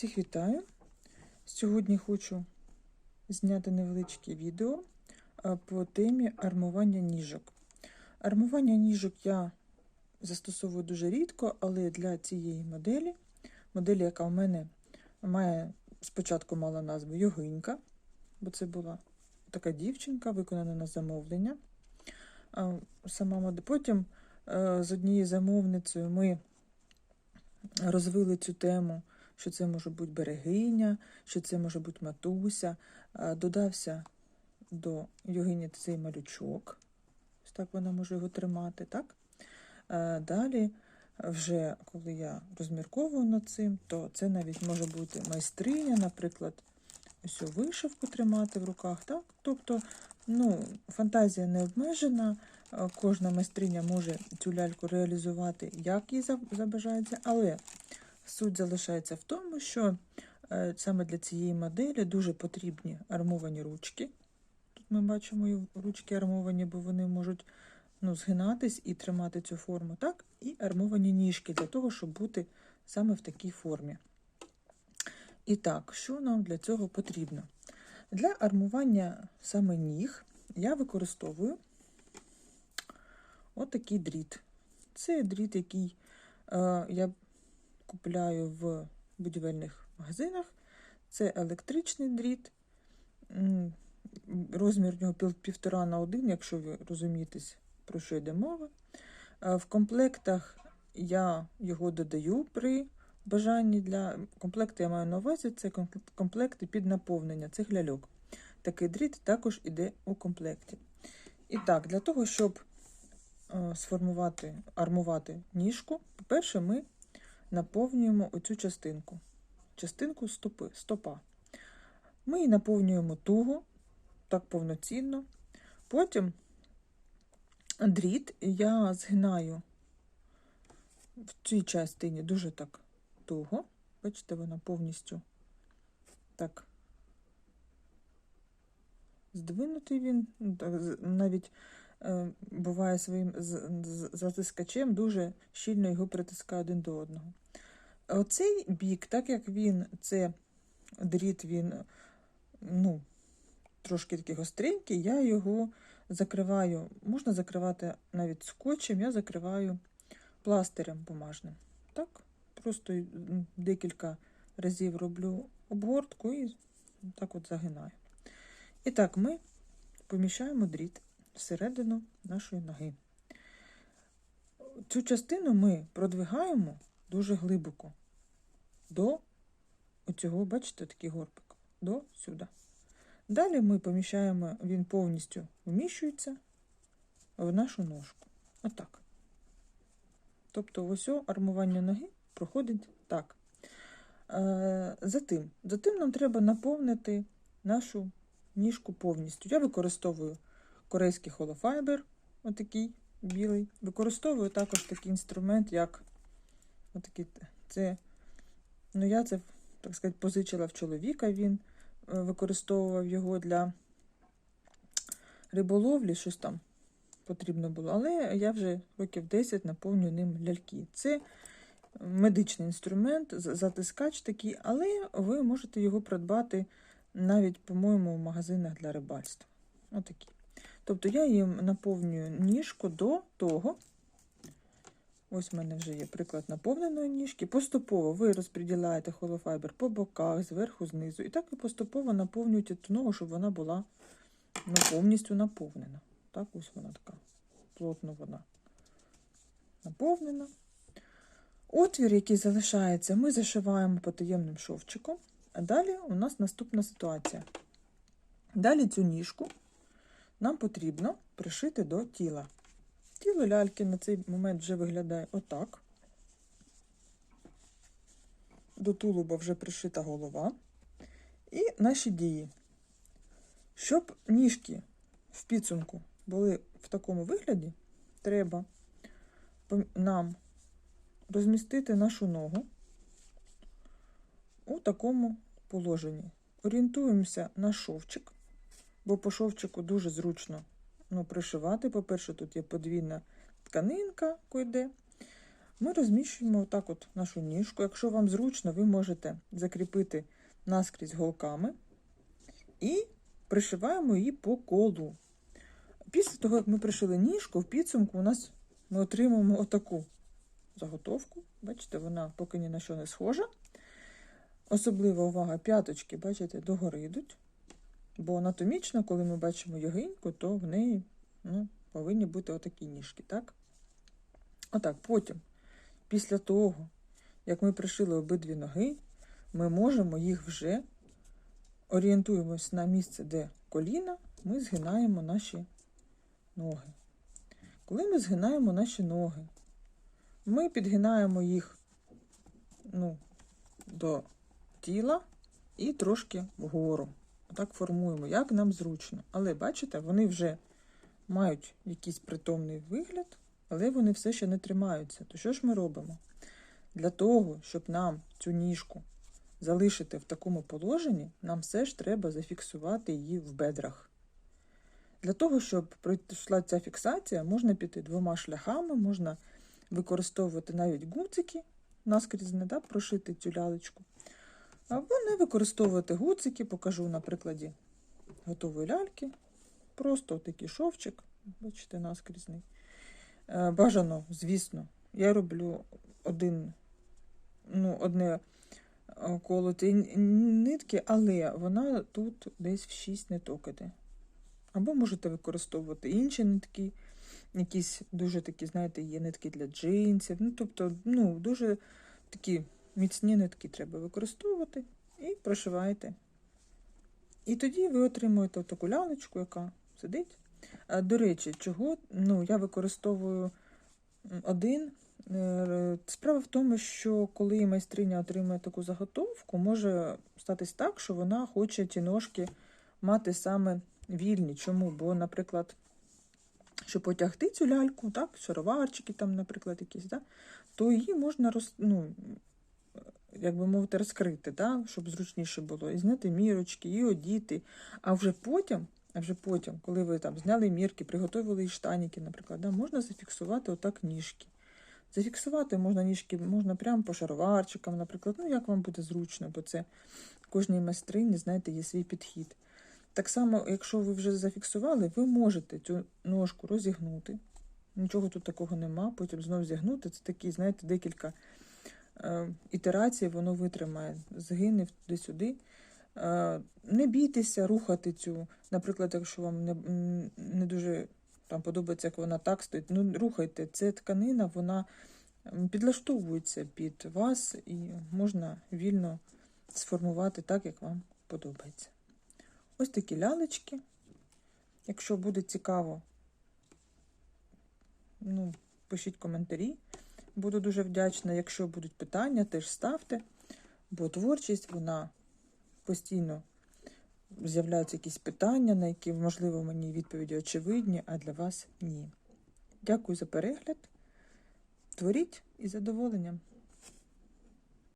Всіх вітаю! Сьогодні хочу зняти невеличке відео по темі армування ніжок. Армування ніжок я застосовую дуже рідко, але для цієї моделі, моделі, яка у мене має спочатку мала назву Йогинька, бо це була така дівчинка, виконана на замовлення. Сама модель. Потім з однією замовницею ми розвили цю тему, що це може бути берегиня, що це може бути матуся. Додався до йогині цей малючок. Ось так вона може його тримати. так? Далі, вже коли я розмірковую над цим, то це навіть може бути майстриня, наприклад, ось вишивку тримати в руках. так? Тобто ну, фантазія не обмежена, кожна майстриня може цю ляльку реалізувати, як їй забажається, але суть залишається в тому, що е, саме для цієї моделі дуже потрібні армовані ручки. Тут ми бачимо ручки армовані, бо вони можуть ну, згинатись і тримати цю форму, так? І армовані ніжки для того, щоб бути саме в такій формі. І так, що нам для цього потрібно? Для армування саме ніг я використовую отакий дріт. Це дріт, який е, я купляю в будівельних магазинах. Це електричний дріт. Розмір в нього пів- півтора на один, якщо ви розумієтесь, про що йде мова. Е, В комплектах я його додаю при бажанні для комплекти я маю на увазі, це комплекти під наповнення цих ляльок. Такий дріт також іде у комплекті. І так, для того, щоб е, сформувати, армувати ніжку, по-перше, ми наповнюємо оцю частинку, частинку стопи, стопа. Ми її наповнюємо туго, так повноцінно. Потім дріт я згинаю в цій частині дуже так туго. Бачите, вона повністю так здвинутий він, навіть е, буває своїм затискачем, дуже щільно його притискає один до одного. Оцей бік, так як він, це дріт, він ну, трошки такий гостренький, я його закриваю, можна закривати навіть скотчем, я закриваю пластирем бумажним. Так, просто декілька разів роблю обгортку і так от загинаю. І так, ми поміщаємо дріт всередину нашої ноги. Цю частину ми продвигаємо дуже глибоко до оцього, бачите, такий горбик, до сюди. Далі ми поміщаємо, він повністю вміщується в нашу ножку. Отак. Тобто, ось армування ноги проходить так. Е, затим, затим нам треба наповнити нашу ніжку повністю. Я використовую корейський холофайбер, отакий білий. Використовую також такий інструмент, як отакий. Це, ну я це, так сказати, позичила в чоловіка. Він е, використовував його для риболовлі, щось там потрібно було. Але я вже років 10 наповнюю ним ляльки. Це медичний інструмент, затискач такий, але ви можете його придбати навіть, по-моєму, в магазинах для рибальства. Отакі. Тобто я їм наповнюю ніжку до того. Ось в мене вже є приклад наповненої ніжки. Поступово ви розподіляєте холофайбер по боках, зверху, знизу. І так ви поступово наповнюєте ту ногу, щоб вона була ну, повністю наповнена. Так, ось вона така. Плотно вона наповнена. Отвір, який залишається, ми зашиваємо потаємним шовчиком. А далі у нас наступна ситуація. Далі цю ніжку нам потрібно пришити до тіла. Тіло ляльки на цей момент вже виглядає отак. До тулуба вже пришита голова. І наші дії. Щоб ніжки в підсумку були в такому вигляді, треба нам розмістити нашу ногу у такому положенні. Орієнтуємося на шовчик, бо по шовчику дуже зручно ну, пришивати. По-перше, тут є подвійна тканинка, яка. Ми розміщуємо отак от нашу ніжку. Якщо вам зручно, ви можете закріпити наскрізь голками і пришиваємо її по колу. Після того, як ми пришили ніжку, в підсумку у нас ми отримаємо отаку заготовку. Бачите, вона поки ні на що не схожа. Особлива увага, п'яточки, бачите, догори йдуть. Бо анатомічно, коли ми бачимо йогиньку, то в неї ну, повинні бути отакі ніжки, так? Отак, потім, після того, як ми пришили обидві ноги, ми можемо їх вже орієнтуємось на місце, де коліна, ми згинаємо наші ноги. Коли ми згинаємо наші ноги, ми підгинаємо їх ну, до тіла і трошки вгору. Отак формуємо, як нам зручно. Але бачите, вони вже мають якийсь притомний вигляд, але вони все ще не тримаються. То що ж ми робимо? Для того, щоб нам цю ніжку залишити в такому положенні, нам все ж треба зафіксувати її в бедрах. Для того, щоб пройшла ця фіксація, можна піти двома шляхами, можна використовувати навіть гуцики, наскрізь не да, прошити цю лялечку. Або не використовувати гуцики, покажу на прикладі готової ляльки. Просто такий шовчик, бачите, наскрізний. Е, Бажано, звісно, я роблю один, ну, одне е, коло нитки, але вона тут десь в 6 ниток іде. Або можете використовувати інші нитки, якісь дуже такі, знаєте, є нитки для джинсів. Ну, тобто, ну, дуже такі міцні нитки треба використовувати і прошиваєте. І тоді ви отримуєте таку лялечку, яка сидить. До речі, чого ну, я використовую один. Е, Справа в тому, що коли майстриня отримує таку заготовку, може статись так, що вона хоче ті ножки мати саме вільні. Чому? Бо, наприклад, щоб потягти цю ляльку, так, шароварчики там, наприклад, якісь, да, то її можна роз, ну, як би мовити, розкрити, да, щоб зручніше було, і зняти мірочки, і одіти. А вже потім, а вже потім, коли ви там зняли мірки, приготували і штаніки, наприклад, да, можна зафіксувати отак ніжки. Зафіксувати можна ніжки, можна прямо по шароварчикам, наприклад, ну як вам буде зручно, бо це кожній майстрині, знаєте, є свій підхід. Так само, якщо ви вже зафіксували, ви можете цю ножку розігнути. Нічого тут такого нема, потім знову зігнути. Це такі, знаєте, декілька ітерацій, воно витримає, згине туди-сюди. Е, не бійтеся рухати цю, наприклад, якщо вам не, не дуже там подобається, як вона так стоїть, ну рухайте, це тканина, вона підлаштовується під вас і можна вільно сформувати так, як вам подобається. Ось такі лялечки. Якщо буде цікаво, ну, пишіть коментарі. Буду дуже вдячна. Якщо будуть питання, теж ставте, бо творчість, вона постійно з'являються якісь питання, на які, можливо, мені відповіді очевидні, а для вас ні. Дякую за перегляд. Творіть із задоволенням.